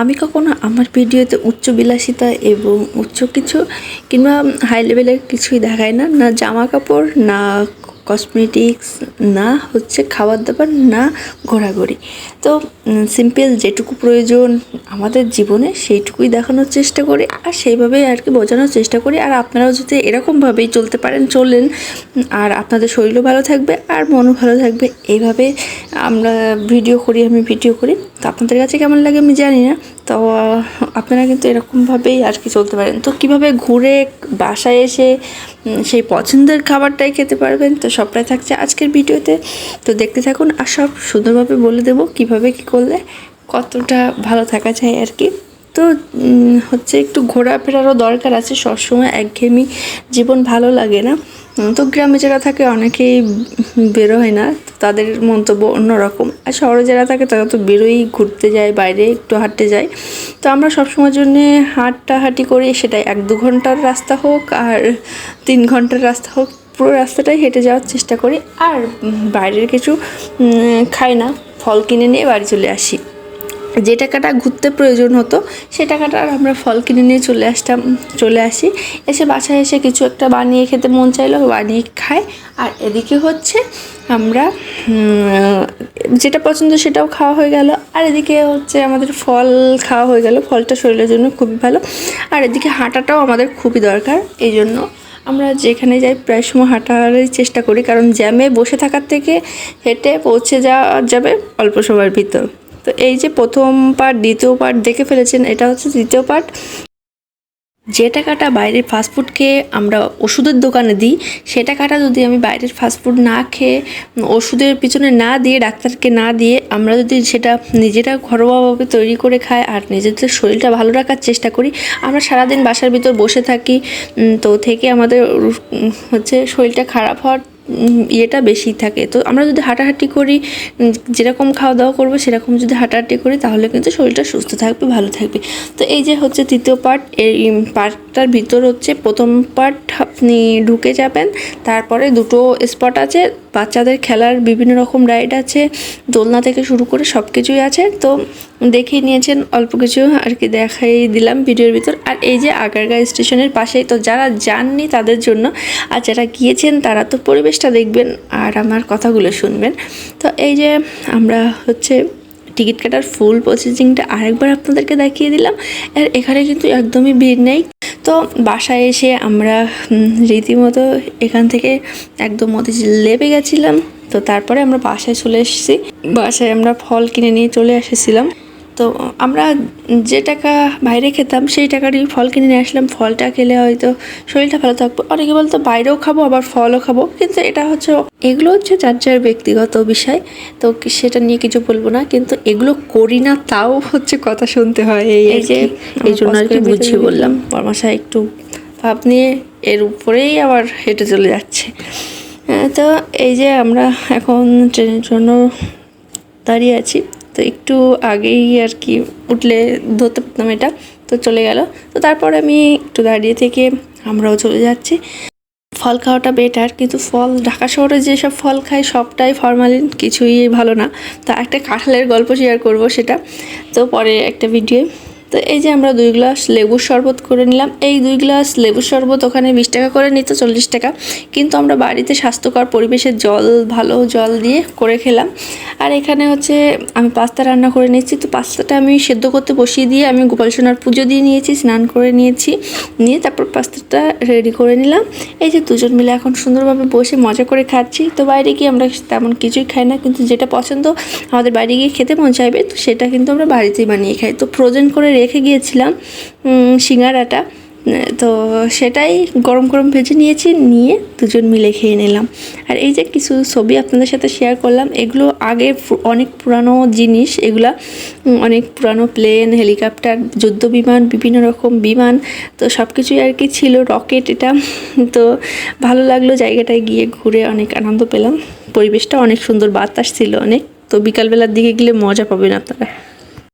আমি কখনো আমার ভিডিওতে উচ্চ বিলাসিতা এবং উচ্চ কিছু কিংবা হাই লেভেলের কিছুই দেখাই না। না জামা কাপড়, না কসমেটিক্স না হচ্ছে খাবার দাবার, না ঘোরাঘুরি। তো সিম্পল যেটুকু প্রয়োজন আমাদের জীবনে, সেইটুকুই দেখানোর চেষ্টা করি আর সেইভাবেই আর কি বোঝানোর চেষ্টা করি। আর আপনারাও যদি এরকমভাবেই চলতে পারেন চললেন আর আপনাদের শরীরও ভালো থাকবে আর মনও ভালো থাকবে। এইভাবে আমরা ভিডিও করি, আমি ভিডিও করি। তো আপনাদের কাছে কেমন লাগে আমি জানি না। তো, আপনারা কিন্তু এরকমভাবেই আর কি চলতে পারেন। তো কীভাবে ঘুরে বাসায় এসে সেই পছন্দের খাবারটাই খেতে পারবেন, তো সবটাই থাকছে আজকের ভিডিওতে। তো দেখতে থাকুন আর সব সুন্দরভাবে বলে দেবো কীভাবে কি করলে কতটা ভালো থাকা যায় আর কি। তো হচ্ছে একটু ঘোরাফেরারও দরকার আছে, সবসময় একঘেয়েমি জীবন ভালো লাগে না। তো গ্রামে যারা থাকে অনেকেই বেরো হয় না তাদের মন্তব্য অন্যরকম। আর শহরে যারা থাকে তারা তো বেরোই ঘুরতে যায়, বাইরে একটু হাঁটতে যায়। তো আমরা সবসময়ের জন্যে হাঁটাহাঁটি করি, সেটাই এক দু ঘণ্টার রাস্তা হোক আর তিন ঘণ্টার রাস্তা হোক, পুরো রাস্তাটাই হেঁটে যাওয়ার চেষ্টা করি। আর বাইরের কিছু খাই না, ফল কিনে নিয়ে বাড়ি চলে আসি। যে টাকাটা ঘুরতে প্রয়োজন হতো, সে টাকাটা আমরা ফল কিনে নিয়ে চলে আসতাম, চলে আসি। এসে বাসায় এসে কিছু একটা বানিয়ে খেতে মন চাইলো, বানিয়ে খাই। আর এদিকে হচ্ছে আমরা যেটা পছন্দ সেটাও খাওয়া হয়ে গেল। আর এদিকে হচ্ছে আমাদের ফল খাওয়া হয়ে গেল। ফলটা শরীরের জন্য খুবই ভালো। আর এদিকে হাঁটাটাও আমাদের খুবই দরকার। এই জন্য আমরা যেখানে যাই প্রায় সময় হাঁটারই চেষ্টা করি। কারণ জ্যামে বসে থাকার থেকে হেঁটে পৌঁছে যাওয়া যাবে অল্প সময়ের ভিতর। তো এই যে প্রথম পার্ট দ্বিতীয় পার্ট দেখে ফেলেছেন, এটা হচ্ছে দ্বিতীয় পার্ট যে টাকাটা বাইরের ফাস্টফুড খেয়ে আমরা ওষুধের দোকানে দিই, সে টাকাটা যদি আমি বাইরের ফাস্টফুড না খেয়ে, ওষুধের পিছনে না দিয়ে, ডাক্তারকে না দিয়ে আমরা যদি সেটা নিজেরা ঘরোয়াভাবে তৈরি করে খাই আর নিজেদের শরীরটা ভালো রাখার চেষ্টা করি, আমরা সারাদিন বাসার ভিতর বসে থাকি তো থেকে আমাদের হচ্ছে শরীরটা খারাপ হওয়ার ইয়েটা বেশি থাকে। তো আমরা যদি হাঁটাহাঁটি করি যেরকম খাওয়া দাওয়া করব সেরকম যদি হাঁটাহাঁটি করি, তাহলে কিন্তু শরীরটা সুস্থ থাকবে, ভালো থাকবে। তো এই যে হচ্ছে তৃতীয় পার্ট, এই পার্টটার ভিতর হচ্ছে প্রথম পার্ট, আপনি ঢুকে যাবেন, তারপরে দুটো স্পট আছে, বাচ্চাদের খেলার বিভিন্ন রকম রাইড আছে, দোলনা থেকে শুরু করে সব কিছুই আছে। তো দেখেই নিয়েছেন, অল্প কিছু আর কি দেখাই দিলাম ভিডিওর ভিতর। আর এই যে আগারগাঁ স্টেশনের পাশেই, তো যারা যাননি তাদের জন্য, আর যারা গিয়েছেন তারা তো পরিবেশটা দেখবেন আর আমার কথাগুলো শুনবেন। তো এই যে আমরা হচ্ছে টিকিট কাটার ফুল প্রসেসিংটা আরেকবার আপনাদেরকে দেখিয়ে দিলাম। আর এখানে কিন্তু একদমই ভিড় নেই। তো বাসায় এসে আমরা রীতিমতো এখান থেকে একদম মতিঝিল লেপে গেছিলাম। তো তারপরে আমরা বাসায় চলে এসেছি। বাসায় আমরা ফল কিনে নিয়ে চলে এসেছিলাম। তো আমরা যে টাকা বাইরে খেতাম সেই টাকারই ফল কিনে নিয়ে আসলাম। ফলটা খেলে হয়তো শরীরটা ভালো থাকবে। অনেকে বলতো বাইরেও খাব আবার ফলও খাব। কিন্তু এটা হচ্ছে এগুলো হচ্ছে যার যার ব্যক্তিগত বিষয়। তো সেটা নিয়ে কিছু বলব না কিন্তু এগুলো করি না তাও হচ্ছে কথা শুনতে হয় এই যে এই জন্য আর কি বুঝিয়ে বললাম। বর্মাশা একটু ভাব নিয়ে এর উপরেই আবার হেঁটে চলে যাচ্ছে। তো এই যে আমরা এখন ট্রেনের জন্য দাঁড়িয়ে আছি তো একটু আগেই আর কি উঠলে ধরতে পারতাম এটা, তো চলে গেল। তো তারপর আমি একটু দাঁড়িয়ে থেকে আমরাও চলে যাচ্ছি। ফল খাওয়াটা বেটার কিন্তু ফল, ঢাকা শহরে যেসব ফল খাই সবটাই ফরমালিন কিছুই ভালো না। তা একটা কাঁঠালের গল্প শেয়ার করব সেটা। তো পরে একটা ভিডিও তো এই যে আমরা দুই গ্লাস লেবুর শরবত করে নিলাম। এই দুই গ্লাস লেবুর শরবত ওখানে বিশ টাকা করে নিত, চল্লিশ টাকা। কিন্তু আমরা বাড়িতে স্বাস্থ্যকর পরিবেশের জল, ভালো জল দিয়ে করে খেলাম। আর এখানে হচ্ছে আমি পাস্তা রান্না করে নিয়েছি। তো পাস্তাটা আমি সেদ্ধ করতে বসিয়ে দিয়ে আমি গোপাল সোনার পুজো দিয়ে নিয়েছি, স্নান করে নিয়েছি। নিয়ে তারপর পাস্তাটা রেডি করে নিলাম। এই যে দুজন মিলে এখন সুন্দরভাবে বসে মজা করে খাচ্ছি। তো বাইরে গিয়ে আমরা তেমন কিছুই খাই না, কিন্তু যেটা পছন্দ, আমাদের বাইরে গিয়ে খেতে মন চাইবে, তো সেটা কিন্তু আমরা বাড়িতেই বানিয়ে খাই। তো ফ্রোজেন করে রেখে গিয়েছিলাম সিঙ্গারাটা। তো সেটাই গরম গরম ভেজে নিয়েছি, নিয়ে দুজন মিলে খেয়ে নিলাম। আর এই যে কিছু ছবি আপনাদের সাথে শেয়ার করলাম, এগুলো আগে অনেক পুরানো জিনিস। এগুলা অনেক পুরানো প্লেন হেলিকপ্টার যুদ্ধ বিমান, বিভিন্ন রকম বিমান। তো সব কিছুই আর কি ছিল রকেট এটা। তো ভালো লাগল জায়গাটায় গিয়ে ঘুরে, অনেক আনন্দ পেলাম। পরিবেশটা অনেক সুন্দর, বাতাস ছিল অনেক। তো বিকালবেলার দিকে গেলে মজা পাবেন আপনারা।